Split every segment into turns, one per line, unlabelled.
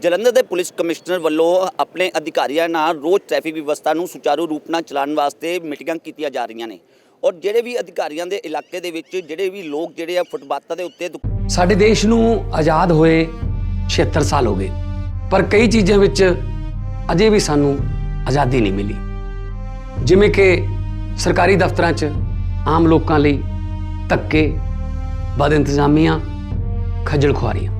ਜਲੰਧਰ ਦੇ police commissioner ਵੱਲੋਂ ਆਪਣੇ ਅਧਿਕਾਰੀਆਂ ਨਾਲ ਰੋਜ਼ ਟ੍ਰੈਫਿਕ ਵਿਵਸਥਾ ਨੂੰ ਸੁਚਾਰੂ ਰੂਪ ਨਾਲ ਚਲਾਉਣ ਵਾਸਤੇ ਮੀਟਿੰਗਾਂ ਕੀਤੀਆਂ ਜਾ ਰਹੀਆਂ ਨੇ। ਔਰ ਜਿਹੜੇ ਵੀ ਅਧਿਕਾਰੀਆਂ ਦੇ ਇਲਾਕੇ ਦੇ ਵਿੱਚ ਜਿਹੜੇ ਵੀ ਲੋਕ ਜਿਹੜੇ ਆ ਫੁੱਟਪਾਥਾਂ ਦੇ ਉੱਤੇ ਦੁ-
ਸਾਡੇ ਦੇਸ਼ ਨੂੰ ਆਜ਼ਾਦ ਹੋਏ 76 ਸਾਲ ਹੋ ਗਏ, ਪਰ ਕਈ ਚੀਜ਼ਾਂ ਵਿੱਚ ਅਜੇ ਵੀ ਸਾਨੂੰ ਆਜ਼ਾਦੀ ਨਹੀਂ ਮਿਲੀ। ਜਿਵੇਂ ਕਿ ਸਰਕਾਰੀ ਦਫ਼ਤਰਾਂ 'ਚ ਆਮ ਲੋਕਾਂ ਲਈ ਧੱਕੇ ਬਦ ਇੰਤਜ਼ਾਮੀਆਂ ਖੱਜਲ ਖੁਆਰੀਆਂ।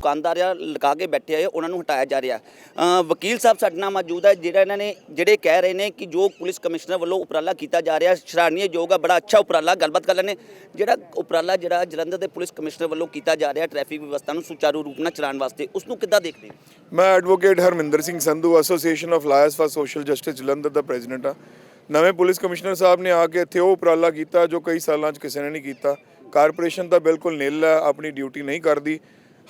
ਦੁਕਾਨਦਾਰ ਆ, ਲਗਾ ਕੇ ਬੈਠੇ ਆ, ਉਹਨਾਂ ਨੂੰ ਹਟਾਇਆ ਜਾ ਰਿਹਾ। ਵਕੀਲ ਸਾਹਿਬ ਸਾਡੇ ਨਾਲ ਮੌਜੂਦ ਹੈ ਜਿਹੜਾ ਇਹਨਾਂ ਨੇ, ਜਿਹੜੇ ਕਹਿ ਰਹੇ ਨੇ ਕਿ ਜੋ ਪੁਲਿਸ ਕਮਿਸ਼ਨਰ ਵੱਲੋਂ ਉਪਰਾਲਾ ਕੀਤਾ ਜਾ ਰਿਹਾ, ਸ਼ਰਾਰਨੀਯਯੋਗ ਆ, ਬੜਾ ਅੱਛਾ ਉਪਰਾਲਾ, ਗੱਲਬਾਤ ਕਰ ਲੈਣੇ ਜਿਹੜਾ ਉਪਰਾਲਾ ਜਿਹੜਾ ਜਲੰਧਰ ਦੇ ਪੁਲਿਸ ਕਮਿਸ਼ਨਰ ਵੱਲੋਂ ਕੀਤਾ ਜਾ ਰਿਹਾ, ਟ੍ਰੈਫਿਕ ਵਿਵਸਥਾ ਨੂੰ ਸੁਚਾਰੂ ਰੂਪ ਨਾਲ ਚਲਾਉਣ ਵਾਸਤੇ, ਉਸ ਨੂੰ ਕਿੱਦਾਂ ਦੇਖਦੇ
ਮੈਂ advocate Harminder Singh Sandhu association of lawyers for social justice Jalandhar the president ਆ ਨਵੇਂ ਪੁਲਿਸ ਕਮਿਸ਼ਨਰ ਸਾਹਿਬ ਨੇ ਆ ਕੇ ਇੱਥੇ ਉਹ ਉਪਰਾਲਾ ਕੀਤਾ, ਜੋ ਕਈ ਸਾਲਾਂ 'ਚ ਕਿਸੇ ਨੇ ਨਹੀਂ ਕੀਤਾ। ਕਾਰਪੋਰੇਸ਼ਨ ਤਾਂ ਬਿਲਕੁਲ ਨਿਲ ਹੈ, ਆਪਣੀ ਡਿਊਟੀ ਨਹੀਂ ਕਰਦੀ।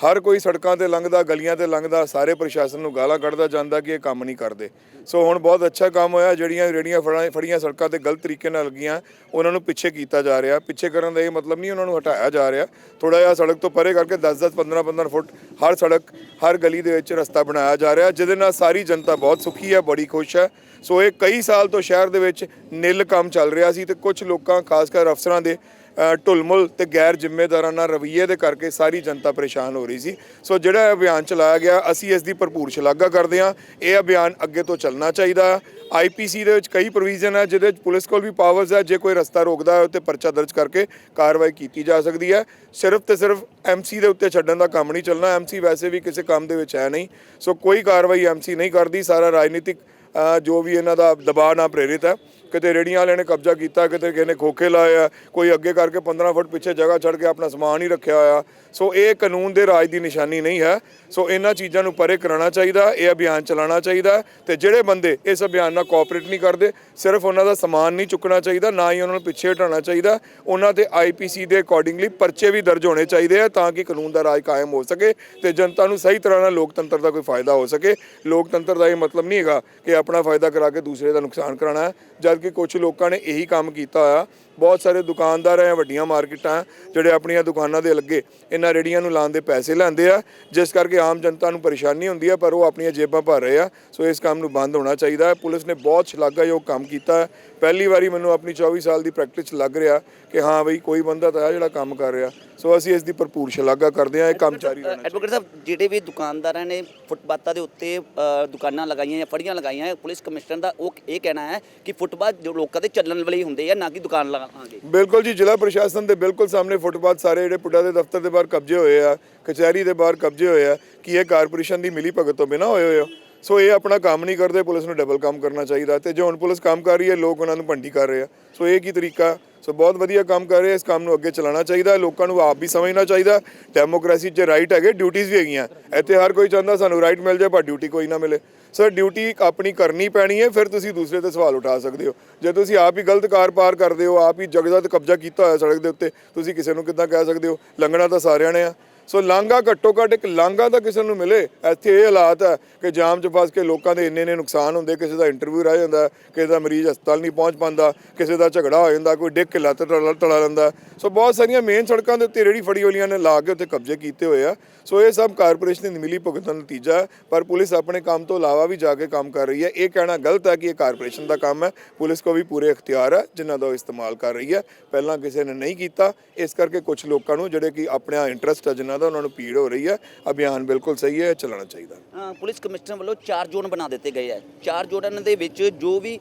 ਹਰ ਕੋਈ ਸੜਕਾਂ ਤੇ ਲੰਘਦਾ, ਗਲੀਆਂ ਤੇ ਲੰਘਦਾ, ਸਾਰੇ ਪ੍ਰਸ਼ਾਸਨ ਨੂੰ ਗਾਲਾਂ ਕੱਢਦਾ ਜਾਂਦਾ ਕਿ ਇਹ ਕੰਮ ਨਹੀਂ ਕਰਦੇ। ਸੋ ਹੁਣ ਬਹੁਤ ਅੱਛਾ ਕੰਮ ਹੋਇਆ, ਜਿਹੜੀਆਂ ਰੇੜੀਆਂ ਫੜਾਂ- ਫੜੀਆਂ ਸੜਕਾਂ ਤੇ ਗਲਤ ਤਰੀਕੇ ਨਾਲ ਲੱਗੀਆਂ, ਉਹਨਾਂ ਨੂੰ ਪਿੱਛੇ ਕੀਤਾ ਜਾ ਰਿਹਾ। ਪਿੱਛੇ ਕਰਨ ਦਾ ਇਹ ਮਤਲਬ ਨਹੀਂ ਉਹਨਾਂ ਨੂੰ ਹਟਾਇਆ ਜਾ ਰਿਹਾ। ਥੋੜਾ ਜਿਹਾ ਸੜਕ ਤੋਂ ਪਰੇ ਕਰਕੇ 10-10 15-15 ਫੁੱਟ ਹਰ ਸੜਕ, ਹਰ ਗਲੀ ਦੇ ਵਿੱਚ ਰਸਤਾ ਬਣਾਇਆ ਜਾ ਰਿਹਾ, ਜਿਹਦੇ ਨਾਲ ਸਾਰੀ ਜਨਤਾ ਬਹੁਤ ਸੁਖੀ ਹੈ, ਬੜੀ ਖੁਸ਼ ਹੈ। ਸੋ ਇਹ ਕਈ ਸਾਲ ਤੋਂ ਸ਼ਹਿਰ ਦੇ ਵਿੱਚ ਨਿਲ ਕੰਮ ਚੱਲ ਰਿਹਾ ਸੀ ਤੇ ਕੁਝ ਲੋਕਾਂ, ਖਾਸ ਕਰ ਅਫਸਰਾਂ ਦੇ ਢੁਲਮੁਲ ਤੇ ਗੈਰ ਜ਼ਿੰਮੇਦਾਰਾਨਾ ਰਵੱਈਏ ਦੇ ਕਰਕੇ ਸਾਰੀ ਜਨਤਾ ਪਰੇਸ਼ਾਨ ਹੋ ਰਹੀ ਸੀ। ਸੋ ਜਿਹੜਾ ਅਭਿਆਨ ਚਲਾਇਆ ਗਿਆ, ਅਸੀਂ ਇਸ ਦੀ ਭਰਪੂਰ ਸ਼ਲਾਘਾ ਕਰਦੇ ਹਾਂ। ਇਹ ਅਭਿਆਨ ਅੱਗੇ ਤੋਂ ਚੱਲਣਾ ਚਾਹੀਦਾ। ਆਈਪੀਸੀ ਦੇ ਵਿੱਚ ਕਈ ਪ੍ਰੋਵੀਜ਼ਨ ਹੈ, ਜਿਹਦੇ ਵਿੱਚ ਪੁਲਿਸ ਕੋਲ ਵੀ ਪਾਵਰਸ ਹੈ। ਜੇ ਕੋਈ ਰਸਤਾ ਰੋਕਦਾ ਹੈ ਉੱਤੇ ਪਰਚਾ ਦਰਜ ਕਰਕੇ ਕਾਰਵਾਈ ਕੀਤੀ ਜਾ ਸਕਦੀ ਹੈ। ਸਿਰਫ ਤੇ ਸਿਰਫ ਐਮਸੀ ਦੇ ਉੱਤੇ ਛੱਡਣ ਦਾ ਕੰਮ ਨਹੀਂ ਚੱਲਣਾ। ਐਮਸੀ ਵੈਸੇ ਵੀ ਕਿਸੇ ਕੰਮ ਦੇ ਵਿੱਚ ਹੈ ਨਹੀਂ। ਸੋ ਕੋਈ ਕਾਰਵਾਈ ਐਮਸੀ ਨਹੀਂ ਕਰਦੀ। ਸਾਰਾ ਰਾਜਨੀਤਿਕ ਜੋ ਵੀ ਇਹਨਾਂ ਦਾ ਦਬਾਅ ਨਾਲ ਪ੍ਰੇਰਿਤ ਹੈ। ਕਿਤੇ ਰੇੜੀਆਂ ਵਾਲਿਆਂ ਨੇ ਕਬਜ਼ਾ ਕੀਤਾ, ਕਿਤੇ ਕਿਸੇ ਨੇ ਖੋਖੇ ਲਾਏ ਆ, ਕੋਈ ਅੱਗੇ ਕਰਕੇ 15 ਫੁੱਟ ਪਿੱਛੇ ਜਗ੍ਹਾ ਛੱਡ ਕੇ ਆਪਣਾ ਸਮਾਨ ਹੀ ਰੱਖਿਆ ਹੋਇਆ। ਸੋ ਇਹ ਕਾਨੂੰਨ ਦੇ ਰਾਜ ਦੀ ਨਿਸ਼ਾਨੀ ਨਹੀਂ ਹੈ। ਸੋ ਇਹਨਾਂ ਚੀਜ਼ਾਂ ਨੂੰ ਪਰੇ ਕਰਾਉਣਾ ਚਾਹੀਦਾ, ਇਹ ਅਭਿਆਨ ਚਲਾਉਣਾ ਚਾਹੀਦਾ ਤੇ ਜਿਹੜੇ ਬੰਦੇ ਇਸ ਅਭਿਆਨ ਨਾਲ ਕੋਆਪਰੇਟ ਨਹੀਂ ਕਰਦੇ, ਸਿਰਫ ਉਹਨਾਂ ਦਾ ਸਮਾਨ ਨਹੀਂ ਚੁੱਕਣਾ ਚਾਹੀਦਾ, ਨਾ ਹੀ ਉਹਨਾਂ ਨੂੰ ਪਿੱਛੇ ਹਟਾਉਣਾ ਚਾਹੀਦਾ। ਉਹਨਾਂ ਤੇ ਆਈਪੀਸੀ ਦੇ ਅਕੋਰਡਿੰਗਲੀ ਪਰਚੇ ਵੀ ਦਰਜ ਹੋਣੇ ਚਾਹੀਦੇ ਆ ਤਾਂ ਕਿ ਕਾਨੂੰਨ ਦਾ ਰਾਜ ਕਾਇਮ ਹੋ ਸਕੇ ਤੇ ਜਨਤਾ ਨੂੰ ਸਹੀ ਤਰ੍ਹਾਂ ਨਾਲ ਲੋਕਤੰਤਰ ਦਾ ਕੋਈ ਫਾਇਦਾ ਹੋ ਸਕੇ। ਲੋਕਤੰਤਰ ਦਾ ਇਹ ਮਤਲਬ ਨਹੀਂ ਹੈਗਾ ਕਿ ਆਪਣਾ ਫਾਇਦਾ ਕਰਾ ਕੇ ਦੂਸਰੇ ਦਾ ਨੁਕਸਾਨ ਕਰਾਉਣਾ ਹੈ, ਜਦਕਿ ਕੁਝ ਲੋਕਾਂ ਨੇ ਇਹੀ ਕੰਮ ਕੀਤਾ ਹੋਇਆ ਬਹੁਤ ਸਾਰੇ ਦੁਕਾਨਦਾਰ ਆ ਵੱਡੀਆਂ ਮਾਰਕੀਟਾਂ ਜਿਹੜੇ ਆਪਣੀਆਂ ਦੁਕਾਨਾਂ ਦੇ ਲੱਗੇ, ਇਹਨਾਂ ਰੇੜੀਆਂ ਨੂੰ ਲਾਉਣ ਦੇ ਪੈਸੇ ਲੈਂਦੇ ਆ, ਜਿਸ ਕਰਕੇ ਆਮ ਜਨਤਾ ਨੂੰ ਪਰੇਸ਼ਾਨੀ ਹੁੰਦੀ ਹੈ ਪਰ ਉਹ ਆਪਣੀਆਂ ਜੇਬਾਂ ਭਰ ਰਹੇ ਆ, ਸੋ ਇਸ ਕੰਮ ਨੂੰ ਬੰਦ ਹੋਣਾ ਚਾਹੀਦਾ ਹੈ। ਪੁਲਿਸ ਨੇ ਬਹੁਤ ਸ਼ਲਾਘਾਯੋਗ ਕੰਮ ਕੀਤਾ ਪਹਿਲੀ ਵਾਰੀ ਮੈਨੂੰ ਆਪਣੀ 24 ਸਾਲ ਦੀ ਪ੍ਰੈਕਟਿਸ 'ਚ ਲੱਗ ਰਿਹਾ ਕਿ ਹਾਂ ਬਈ ਕੋਈ ਬੰਦਾ ਤਾਂ ਹੈ ਜਿਹੜਾ ਕੰਮ ਕਰ ਰਿਹਾ। ਸੋ ਅਸੀਂ ਇਸ ਦੀ ਭਰਪੂਰ ਸ਼ਲਾਘਾ ਕਰਦੇ ਹਾਂ ਇਹ ਕੰਮ ਜਾਰੀ ਰਹਿਣਾ
ਐਡਵੋਕੇਟ ਸਾਹਿਬ ਜਿਹੜੇ ਵੀ ਦੁਕਾਨਦਾਰਾਂ ਨੇ ਫੁੱਟਪਾਥਾਂ ਦੇ ਉੱਤੇ ਦੁਕਾਨਾਂ ਲਗਾਈਆਂ ਜਾਂ ਫੜੀਆਂ ਲਗਾਈਆਂ ਪੁਲਿਸ ਕਮਿਸ਼ਨਰ ਦਾ ਉਹ ਇਹ ਕਹਿਣਾ ਹੈ ਕਿ ਫੁੱਟਪਾਥ ਜੋ ਲੋਕਾਂ ਦੇ ਚੱਲਣ ਵਾਲੇ ਹੁੰਦੇ ਆ ਨਾ ਕਿ ਦੁਕਾਨ ਲਗਾਵਾਂਗੇ।
ਬਿਲਕੁਲ ਜੀ ਜ਼ਿਲ੍ਹਾ ਪ੍ਰਸ਼ਾਸਨ ਦੇ ਬਿਲਕੁਲ ਸਾਹਮਣੇ ਫੁੱਟਪਾਥ ਸਾਰੇ ਜਿਹੜੇ ਪੁੱਡਾ ਦੇ ਦਫ਼ਤਰ ਦੇ ਬਾਹਰ ਕਬਜ਼ੇ ਹੋਏ ਆ ਕਚਹਿਰੀ ਦੇ ਬਾਹਰ ਕਬਜ਼ੇ ਹੋਏ ਆ ਕੀ ਇਹ ਕਾਰਪੋਰੇਸ਼ਨ ਦੀ ਮਿਲੀ ਭਗਤ ਤੋਂ ਬਿਨਾ ਹੋਏ ਹੋਏ ਆ ਸੋ ਇਹ ਆਪਣਾ ਕੰਮ ਨਹੀਂ ਕਰਦੇ, ਪੁਲਿਸ ਨੂੰ ਡਬਲ ਕੰਮ ਕਰਨਾ ਚਾਹੀਦਾ ਤੇ ਜੇ ਹੁਣ ਪੁਲਿਸ ਕੰਮ ਕਰ ਰਹੀ ਹੈ, ਲੋਕ ਉਹਨਾਂ ਨੂੰ ਭੰਡੀ ਕਰ ਰਹੇ ਆ। ਸੋ ਇਹ ਕੀ ਤਰੀਕਾ? ਸੋ ਬਹੁਤ ਵਧੀਆ ਕੰਮ ਕਰ ਰਹੇ ਇਸ ਕੰਮ ਨੂੰ ਅੱਗੇ ਚਲਾਉਣਾ ਚਾਹੀਦਾ, ਲੋਕਾਂ ਨੂੰ ਆਪ ਵੀ ਸਮਝਣਾ ਚਾਹੀਦਾ। ਡੈਮੋਕ੍ਰੇਸੀ 'ਚ ਰਾਈਟ ਹੈਗੇ ਡਿਊਟੀਆਂ ਵੀ ਹੈਗੀਆਂ। ਇੱਥੇ ਹਰ ਕੋਈ ਚਾਹੁੰਦਾ ਸਾਨੂੰ ਰਾਈਟ ਮਿਲ ਜਾਏ, ਪਰ ਡਿਊਟੀ ਕੋਈ ਨਾ ਮਿਲੇ। ਸਰ ਡਿਊਟੀ ਆਪਣੀ ਕਰਨੀ ਪੈਣੀ ਹੈ, ਫਿਰ ਤੁਸੀਂ ਦੂਸਰੇ ਤੇ ਸਵਾਲ ਉਠਾ ਸਕਦੇ ਹੋ। ਜੇ ਤੁਸੀਂ ਆਪ ਹੀ ਗਲਤ ਕਾਰ ਪਾਰ ਕਰਦੇ ਹੋ, ਆਪ ਹੀ ਜਗਦਾ ਤੇ ਕਬਜ਼ਾ ਕੀਤਾ ਹੋਇਆ ਸੜਕ ਦੇ ਉੱਤੇ, ਤੁਸੀਂ ਕਿਸੇ ਨੂੰ ਕਿੱਦਾਂ ਕਹਿ ਸਕਦੇ ਹੋ? ਲੰਘਣਾ ਤਾਂ ਸਾਰਿਆਂ ਨੇ ਆ। ਸੋ ਲਾਂਘਾ ਘੱਟੋ ਘੱਟ ਇੱਕ ਲਾਂਘਾ ਤਾਂ ਕਿਸੇ ਨੂੰ ਮਿਲੇ। ਇੱਥੇ ਇਹ ਹਾਲਾਤ ਹੈ ਕਿ ਜਾਮ 'ਚ ਫਸ ਕੇ ਲੋਕਾਂ ਦੇ ਇੰਨੇ ਇੰਨੇ ਨੁਕਸਾਨ ਹੁੰਦੇ, ਕਿਸੇ ਦਾ ਇੰਟਰਵਿਊ ਰਹਿ ਜਾਂਦਾ, ਕਿਸੇ ਦਾ ਮਰੀਜ਼ ਹਸਪਤਾਲ ਨਹੀਂ ਪਹੁੰਚ ਪਾਉਂਦਾ, ਕਿਸੇ ਦਾ ਝਗੜਾ ਹੋ ਜਾਂਦਾ, ਕੋਈ ਡਿੱਗ ਕੇ ਲੱਤ ਟਲਾ ਲੈਂਦਾ। ਸੋ ਬਹੁਤ ਸਾਰੀਆਂ ਮੇਨ ਸੜਕਾਂ ਦੇ ਉੱਤੇ ਰੇੜੀ ਫੜੀ ਵਾਲੀਆਂ ਨੇ, ਲਾ ਕੇ ਉੱਥੇ ਕਬਜ਼ੇ ਕੀਤੇ ਹੋਏ ਆ। ਸੋ ਇਹ ਸਭ ਕਾਰਪੋਰੇਸ਼ਨ ਦੀ ਮਿਲੀ ਭੁਗਤ ਦਾ ਨਤੀਜਾ ਹੈ, ਪਰ ਪੁਲਿਸ ਆਪਣੇ ਕੰਮ ਤੋਂ ਇਲਾਵਾ ਵੀ ਜਾ ਕੇ ਕੰਮ ਕਰ ਰਹੀ ਹੈ। ਇਹ ਕਹਿਣਾ ਗਲਤ ਹੈ ਕਿ ਇਹ ਕਾਰਪੋਰੇਸ਼ਨ ਦਾ ਕੰਮ ਹੈ। ਪੁਲਿਸ ਕੋ ਵੀ ਪੂਰੇ ਅਖਤਿਆਰ ਹੈ, ਜਿਨ੍ਹਾਂ ਦਾ ਉਹ ਇਸਤੇਮਾਲ ਕਰ ਰਹੀ ਹੈ। ਪਹਿਲਾਂ ਕਿਸੇ ਨੇ ਨਹੀਂ ਕੀਤਾ। ਇਸ ਕਰਕੇ ਕੁਝ ਲੋਕਾਂ ਨੂੰ ਜਿਹੜੇ ਕਿ ਆਪਣਾ ਇੰਟਰਸਟ ਹੈ, ਜਿਨ੍ਹਾਂ ਦਾ ਦਾ ਉਹਨਾਂ ਨੂੰ ਪੀੜ ਹੋ ਰਹੀ ਹੈ ਅਭਿਆਨ ਬਿਲਕੁਲ ਸਹੀ ਹੈ ਚੱਲਣਾ ਚਾਹੀਦਾ।
ਪੁਲਿਸ ਕਮਿਸ਼ਨਰ ਵੱਲੋਂ ਚਾਰ ਜ਼ੋਨ ਬਣਾ ਦਿੱਤੇ ਗਏ ਹੈ। ਚਾਰ ਜ਼ੋਨਾਂ ਦੇ ਵਿੱਚ ਜੋ ਵੀ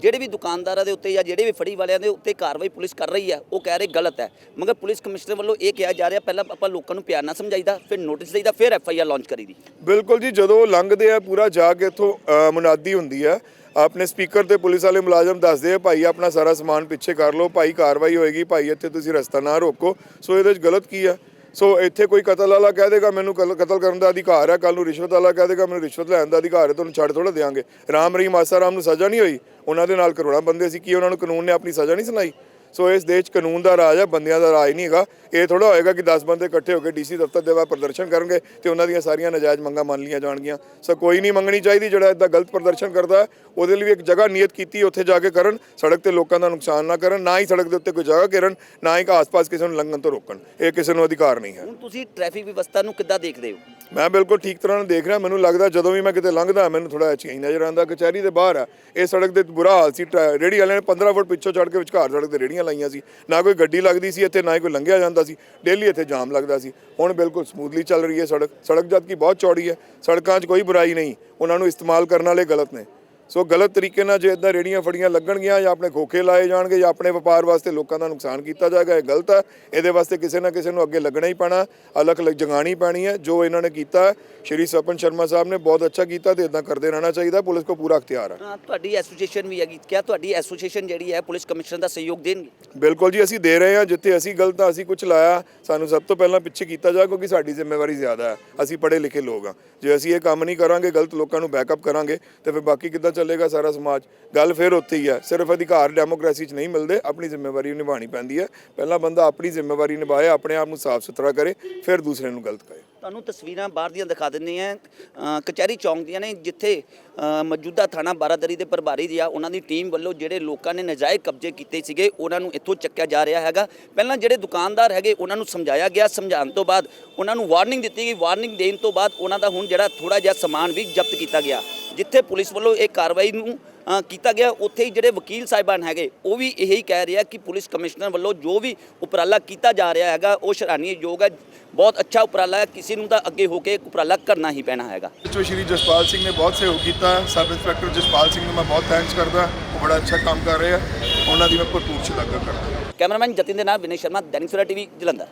ਜਿਹੜੇ ਵੀ ਦੁਕਾਨਦਾਰਾਂ ਦੇ ਉੱਤੇ ਜਾਂ ਜਿਹੜੇ ਵੀ ਫੜੀ ਵਾਲਿਆਂ ਦੇ ਉੱਤੇ ਕਾਰਵਾਈ ਪੁਲਿਸ ਕਰ ਰਹੀ ਹੈ ਉਹ ਕਹਿ ਰਹੇ ਗਲਤ ਹੈ। ਮਗਰ ਪੁਲਿਸ ਕਮਿਸ਼ਨਰ ਵੱਲੋਂ ਇਹ ਕਿਹਾ ਜਾ ਰਿਹਾ ਪਹਿਲਾਂ ਆਪਾਂ ਲੋਕਾਂ ਨੂੰ ਪਿਆਰ ਨਾਲ ਸਮਝਾਈਦਾ ਫਿਰ ਨੋਟਿਸ ਦੇਈਦਾ ਫਿਰ ਐਫ ਆਈ ਆਰ ਲਾਂਚ ਕਰੀਦੀ।
ਬਿਲਕੁਲ ਜੀ ਜਦੋਂ ਲੰਘਦੇ ਆ ਪੂਰਾ ਜਾ ਕੇ ਇੱਥੋਂ ਮੁਨਾਦੀ ਹੁੰਦੀ ਆ ਆਪਣੇ ਸਪੀਕਰ ਤੇ ਪੁਲਿਸ ਵਾਲੇ ਮੁਲਾਜ਼ਮ ਦੱਸਦੇ ਆ ਭਾਈ ਆਪਣਾ ਸਾਰਾ ਸਮਾਨ ਪਿੱਛੇ ਕਰ ਲਓ ਭਾਈ ਕਾਰਵਾਈ ਹੋਏਗੀ ਭਾਈ ਇੱਥੇ ਤੁਸੀਂ ਰਸਤਾ ਨਾ ਰੋਕੋ। ਸੋ ਇਹਦੇ 'ਚ ਗਲਤ ਕੀ ਆ? ਸੋ ਇੱਥੇ ਕੋਈ ਕਤਲ ਵਾਲਾ ਕਹਿ ਦੇਗਾ, ਮੈਨੂੰ ਕਲ- ਕਤਲ ਕਰਨ ਦਾ ਅਧਿਕਾਰ ਹੈ ਕੱਲ ਨੂੰ ਰਿਸ਼ਵਤ ਵਾਲਾ ਕਹਿ ਦੇਗਾ, ਮੈਨੂੰ ਰਿਸ਼ਵਤ ਲੈਣ ਦਾ ਅਧਿਕਾਰ ਹੈ, ਤੁਹਾਨੂੰ ਛੱਡ ਥੋੜਾ ਦੇਾਂਗੇ ਰਾਮ ਰਹੀਮ ਆਸਾ ਰਾਮ ਨੂੰ ਸਜ਼ਾ ਨਹੀਂ ਹੋਈ। ਉਹਨਾਂ ਦੇ ਨਾਲ ਕਰੋੜਾਂ ਬੰਦੇ ਸੀ, ਕੀ ਉਹਨਾਂ ਨੂੰ ਕਾਨੂੰਨ ਨੇ ਆਪਣੀ ਸਜ਼ਾ ਨਹੀਂ ਸੁਣਾਈ? ਸੋ ਇਸ ਦੇਸ਼ ਕਾਨੂੰਨ ਦਾ ਰਾਜ ਹੈ ਬੰਦਿਆਂ ਦਾ ਰਾਜ ਨਹੀਂ ਹੈਗਾ। ਇਹ ਥੋੜਾ ਹੋਏਗਾ ਕਿ 10 ਬੰਦੇ ਇਕੱਠੇ ਹੋ ਕੇ ਡੀਸੀ ਦਫ਼ਤਰ ਦੇ ਬਾਹਰ ਪ੍ਰਦਰਸ਼ਨ ਕਰਨਗੇ ਤੇ ਉਹਨਾਂ ਦੀਆਂ ਸਾਰੀਆਂ ਨਜਾਇਜ਼ ਮੰਗਾਂ ਮੰਨ ਲਈਆਂ ਜਾਣਗੀਆਂ। ਸੋ ਕੋਈ ਨਹੀਂ ਮੰਗਣੀ ਚਾਹੀਦੀ ਜਿਹੜਾ ਇਦਾਂ ਗਲਤ ਪ੍ਰਦਰਸ਼ਨ ਕਰਦਾ ਉਹਦੇ ਲਈ ਵੀ ਇੱਕ ਜਗ੍ਹਾ ਨਿਯਤ ਕੀਤੀ ਉੱਥੇ ਜਾ ਕੇ ਕਰਨ। ਸੜਕ ਤੇ ਲੋਕਾਂ ਦਾ ਨੁਕਸਾਨ ਨਾ ਕਰਨ ਨਾ ਹੀ ਸੜਕ ਦੇ ਉੱਤੇ ਕੋਈ ਜਗ੍ਹਾ ਘੇਰਨ ਨਾ ਹੀ ਆਸ-ਪਾਸ ਕਿਸੇ ਨੂੰ ਲੰਘਣ ਤੋਂ ਰੋਕਣ। ਇਹ ਕਿਸੇ ਨੂੰ ਅਧਿਕਾਰ ਨਹੀਂ ਹੈ।
ਹੁਣ ਤੁਸੀਂ ਟ੍ਰੈਫਿਕ ਵਿਵਸਥਾ ਨੂੰ ਕਿੱਦਾਂ ਦੇਖਦੇ ਹੋ?
ਮੈਂ ਬਿਲਕੁਲ ਠੀਕ ਤਰ੍ਹਾਂ ਨਾਲ ਦੇਖ ਰਿਹਾ ਮੈਨੂੰ ਲੱਗਦਾ ਜਦੋਂ ਵੀ ਮੈਂ ਕਿਤੇ ਲੰਘਦਾ ਮੈਨੂੰ ਥੋੜਾ ਚੇਂਜ ਨਜ਼ਰ ਆਉਂਦਾ। ਕਚਹਿਰੀ ਦੇ ਬਾਹਰ ਆ ਇਹ ਸੜਕ ਦੇ ਬੁਰਾ ਹਾਲ ਸੀ ਰੇਹੜੀ ਵਾਲਿਆਂ ਨੇ 15 ਫੁੱਟ ਪਿੱਛੋਂ ਚੜ੍ਹ ਕੇ ਵਿਚਕਾਰ ਸੜਕ ਤੇ ਰੇਹੜੀਆਂ ਲਾਈਆਂ ਸੀ, ਨਾ ਕੋਈ ਗੱਡੀ ਲੱਗਦੀ ਸੀ ਇੱਥੇ, ਨਾ ਹੀ ਕੋਈ ਲੰਘਿਆ ਜਾਂਦਾ ਸੀ। ਡੇਲੀ ਇੱਥੇ ਜਾਮ ਲੱਗਦਾ ਸੀ। ਹੁਣ ਬਿਲਕੁਲ ਸਮੂਥਲੀ ਚੱਲ ਰਹੀ ਹੈ ਸੜਕ। ਸੜਕ ਜਦ ਕਿ ਬਹੁਤ ਚੌੜੀ ਹੈ। ਸੜਕਾਂ 'ਚ ਕੋਈ ਬੁਰਾਈ ਨਹੀਂ। ਉਹਨਾਂ ਨੂੰ ਇਸਤੇਮਾਲ ਕਰਨ ਵਾਲੇ ਗਲਤ ਨੇ। ਸੋ ਗਲਤ ਤਰੀਕੇ ਨਾਲ ਜੇ ਇਦਾਂ ਰੇੜੀਆਂ ਫੜੀਆਂ ਲੱਗਣਗੀਆਂ ਜਾਂ ਆਪਣੇ ਖੋਖੇ ਲਾਏ ਜਾਣਗੇ ਜਾਂ ਆਪਣੇ ਵਪਾਰ ਵਾਸਤੇ ਲੋਕਾਂ ਦਾ ਨੁਕਸਾਨ ਕੀਤਾ ਜਾਏਗਾ ਇਹ ਗਲਤ ਹੈ। ਇਹਦੇ ਵਾਸਤੇ ਕਿਸੇ ਨਾ ਕਿਸੇ ਨੂੰ ਅੱਗੇ ਲੱਗਣਾ ਹੀ ਪੈਣਾ ਅਲੱਗ ਅਲੱਗ ਜਗਾਣੀ ਪੈਣੀ ਹੈ। ਜੋ ਇਹਨਾਂ ਨੇ ਕੀਤਾ ਸ਼੍ਰੀ ਸਪਨ ਸ਼ਰਮਾ ਸਾਹਿਬ ਨੇ ਬਹੁਤ ਅੱਛਾ ਕੀਤਾ ਤੇ ਇਦਾਂ ਕਰਦੇ ਰਹਿਣਾ ਚਾਹੀਦਾ ਪੁਲਿਸ ਕੋ ਪੂਰਾ ਅਖਤਿਆਰ ਹੈ।
ਤੁਹਾਡੀ ਐਸੋਸੀਏਸ਼ਨ ਵੀ ਹੈਗੀ। ਕਿਆ ਤੁਹਾਡੀ ਐਸੋਸੀਏਸ਼ਨ ਜਿਹੜੀ ਹੈ ਪੁਲਿਸ ਕਮਿਸ਼ਨਰ ਦਾ ਸਹਿਯੋਗ ਦੇਣਗੇ?
ਬਿਲਕੁਲ ਜੀ ਅਸੀਂ ਦੇ ਰਹੇ ਹਾਂ। ਜਿੱਥੇ ਅਸੀਂ ਗਲਤ ਆ ਅਸੀਂ ਕੁਝ ਲਾਇਆ ਸਾਨੂੰ ਸਭ ਤੋਂ ਪਹਿਲਾਂ ਪਿੱਛੇ ਕੀਤਾ ਜਾ ਕਿਉਂਕਿ ਸਾਡੀ ਜ਼ਿੰਮੇਵਾਰੀ ਜ਼ਿਆਦਾ ਹੈ। ਅਸੀਂ ਪੜ੍ਹੇ ਲਿਖੇ ਲੋਕ ਹਾਂ। ਜੇ ਅਸੀਂ ਇਹ ਕੰਮ ਨਹੀਂ ਕਰਾਂਗੇ ਗਲਤ ਲੋਕਾਂ ਨੂੰ ਬੈਕਅਪ ਕਰਾਂਗੇ ਤੇ ਫਿਰ ਬਾਕੀ ਕਿੱਦਾਂ ਚੱਲੇਗਾ ਸਾਰਾ ਸਮਾਜ। ਗੱਲ ਫਿਰ ਉੱਥੇ ਹੀ ਹੈ ਸਿਰਫ ਅਧਿਕਾਰ ਡੈਮੋਕ੍ਰੇਸੀ 'ਚ ਨਹੀਂ ਮਿਲਦੇ, ਆਪਣੀ ਜ਼ਿੰਮੇਵਾਰੀ ਨਿਭਾਉਣੀ ਪੈਂਦੀ ਹੈ। ਪਹਿਲਾਂ ਬੰਦਾ ਆਪਣੀ ਜ਼ਿੰਮੇਵਾਰੀ ਨਿਭਾਏ, ਆਪਣੇ ਆਪ ਨੂੰ ਸਾਫ਼ ਸੁਥਰਾ ਕਰੇ, ਫਿਰ ਦੂਸਰੇ ਨੂੰ ਗਲਤ ਕਹੇ।
ਤੁਹਾਨੂੰ ਤਸਵੀਰਾਂ ਬਾਹਰ ਦੀਆਂ ਦਿਖਾ ਦਿੰਦੇ ਆ ਕਚਹਿਰੀ ਚੌਂਕ ਦੀਆਂ ਨੇ, ਜਿੱਥੇ ਮੌਜੂਦਾ ਥਾਣਾ ਬਾਰਾਦਰੀ ਦੇ ਪ੍ਰਭਾਰੀ ਦੀ ਆ, ਉਹਨਾਂ ਦੀ ਟੀਮ ਵੱਲੋਂ ਜਿਹੜੇ ਲੋਕਾਂ ਨੇ ਨਜਾਇਜ਼ ਕਬਜ਼ੇ ਕੀਤੇ ਸੀਗੇ, ਉਹਨਾਂ ਨੂੰ ਇੱਥੋਂ ਚੱਕਿਆ ਜਾ ਰਿਹਾ ਹੈਗਾ। ਪਹਿਲਾਂ ਜਿਹੜੇ ਦੁਕਾਨਦਾਰ ਹੈਗੇ, ਉਹਨਾਂ ਨੂੰ ਸਮਝਾਇਆ ਗਿਆ। ਸਮਝਾਉਣ ਤੋਂ ਬਾਅਦ ਉਹਨਾਂ ਨੂੰ ਵਾਰਨਿੰਗ ਦਿੱਤੀ ਗਈ। ਵਾਰਨਿੰਗ ਦੇਣ ਤੋਂ ਬਾਅਦ ਉਹਨਾਂ ਦਾ ਹੁਣ ਜਿਹੜਾ ਥੋੜਾ ਜਿਹਾ ਸਮਾਨ ਵੀ ਜ਼ਬਤ ਕੀਤਾ ਗਿਆ। ਜਿੱਥੇ ਪੁਲਿਸ ਵੱਲੋਂ ਇਹ ਕਾਰਵਾਈ ਨੂੰ ਕੀਤਾ ਗਿਆ। ਉੱਥੇ ਹੀ ਜਿਹੜੇ ਵਕੀਲ ਸਾਹਿਬਾਨ ਹੈਗੇ ਉਹ ਵੀ ਇਹੀ ਕਹਿ ਰਿਹਾ ਕਿ ਪੁਲਿਸ ਕਮਿਸ਼ਨਰ ਵੱਲੋਂ ਜੋ ਵੀ ਉਪਰਾਲਾ ਕੀਤਾ ਜਾ ਰਿਹਾ ਹੈਗਾ ਉਹ ਸਰਾਹਨੀਯੋਗ ਹੈ। ਬਹੁਤ ਅੱਛਾ ਉਪਰਾਲਾ ਹੈ। ਕਿਸੇ ਨੂੰ ਤਾਂ ਅੱਗੇ ਹੋ ਕੇ ਉਪਰਾਲਾ ਕਰਨਾ ਹੀ ਪੈਣਾ ਹੈਗਾ।
ਜੋ ਸ਼੍ਰੀ ਜਸਪਾਲ ਸਿੰਘ ਨੇ ਬਹੁਤ ਸਹਿਯੋਗ ਕੀਤਾ। ਸਬ ਇੰਸਪੈਕਟਰ ਜਸਪਾਲ ਸਿੰਘ ਨੂੰ ਮੈਂ ਬਹੁਤ ਥੈਂਕਸ ਕਰਦਾ। ਉਹ ਬੜਾ ਅੱਛਾ ਕੰਮ ਕਰ ਰਹੇ ਆ। ਉਹਨਾਂ ਦੀ ਮੈਂ ਭਰਪੂਰ ਸ਼ਲਾਘਾ ਕਰਦਾ।
ਕੈਮਰਾਮੈਨ ਜਤਿਨ ਦੇ ਨਾਲ ਵਿਨੇ ਸ਼ਰਮਾ ਦੈਨਿਕ ਸਵੇਰਾ ਟੀਵੀ ਜਲੰਧਰ।